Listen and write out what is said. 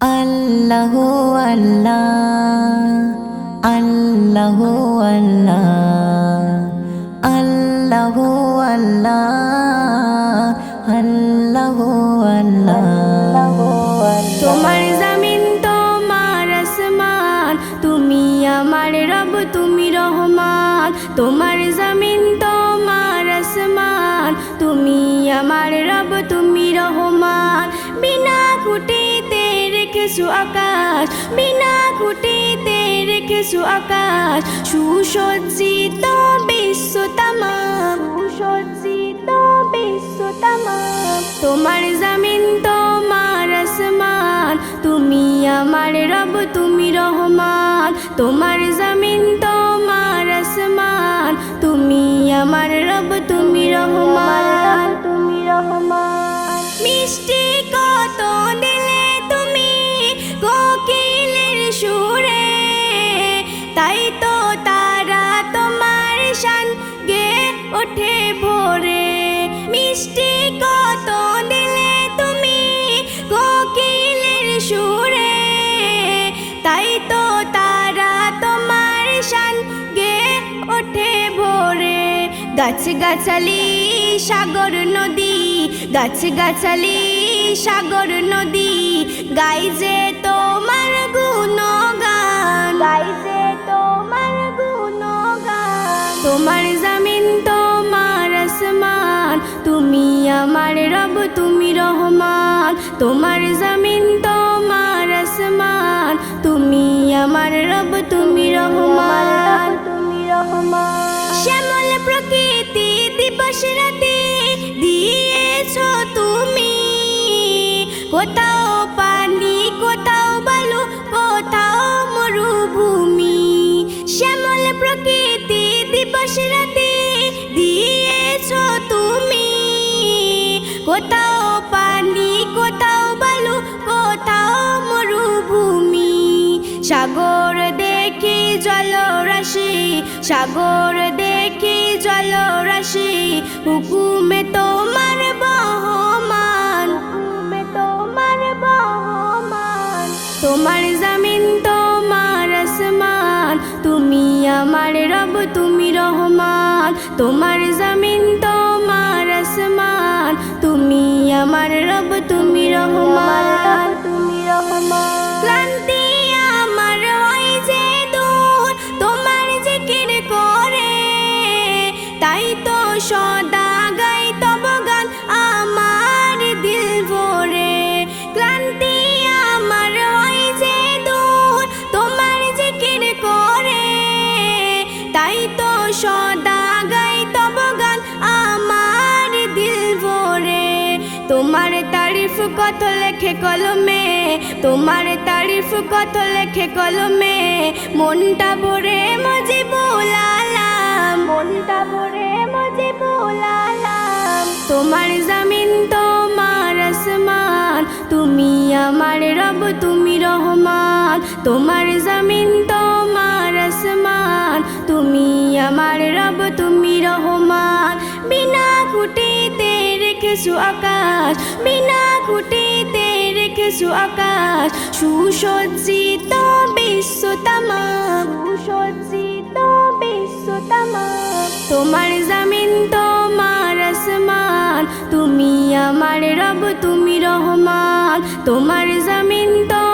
আল্লাহ আল্লাহ আল্লাহ আল্লাহ আল্লাহ আল্লাহ আল্লাহ তোমার জামিন তোমার আসমান, তুমি আমার রব, তুমি রহমান। তোমার জামিন তোমার আসমান, তুমি আমার রব, তুমি রহমান। বিনা খুঁটিতে রেখেছো আকাশ, বিনা খুঁটিতে রেখেছো আকাশ। সুসজ্জিত বিশ্ব তামাম, সুসজ্জিত বিশ্ব তামাম। তোমার জামিন তোমার আসমান, তুমি আমার রব, তুমি রহমান। তোমার জামিন তোমার আসমান, তুমি আমার রব, তুমি রহমান। সুরে, তাই তো তারা তোমার শান গে ওঠে ভোরে। মিষ্টি কত তুমি সুরে? তাই তো তারা তোমার গে ওঠে ভোরে। গাছ গাছালি সাগর নদী গাছ গাছালি সাগর নদী, গাই যে তোমার গুণগান। গাই যে তোমার গুণগান। তোমার জামিন তোমার আসমান। তুমি আমার রব তুমি রহমান। তোমার জামিন তোমার আসমান। তুমি আমার রব তুমি রহমান। তুমি রহমান। শ্যামল প্রকৃতি দিবস রাতে দিয়েছ তুমি। কোথাও প্রকৃতি দিবস রাতে দিয়েছ তুমি। কোথাও পানি, কোথাও বালু, কোথাও মরুভূমি। সাগর দেখি জলরাশি, সাগর দেখি জলরাশি, হুকুমে তোমার বহমান, হুকুমে তোমার বহমান। তোমার আমার রব তুমি রহমান। তোমার জমিন তোমার আসমান। তুমি আমার রব তুমি রহমান। তুমি রহমান। ক্লান্তি আমার হয় যে দূর তোমার জিকির করে। তাই তো সদা সদা গাই তব গান আমার দিল ভরে। তোমার তারিফ কত লেখে কলমে, তোমার তারিফ কত লেখে কলমে। মনটা ভরে মজে বোলালাম মনটা ভরে মজে বোলালাম তোমার আমার রব, তুমি রহমান। তোমার জামিন তোমার আসমান। তুমি আমার রব, তুমি রহমান। বিনা খুঁটিতে রেখেছো আকাশ। বিনা খুঁটিতে রেখেছো আকাশ। সুসজ্জিত বিশ্ব তামাম। সুসজ্জিত বিশ্ব তামাম। তোমার জামিন তোমার আসমান। তুমি আমার রব, তুমি রহমান। তোমার জমিন তোমার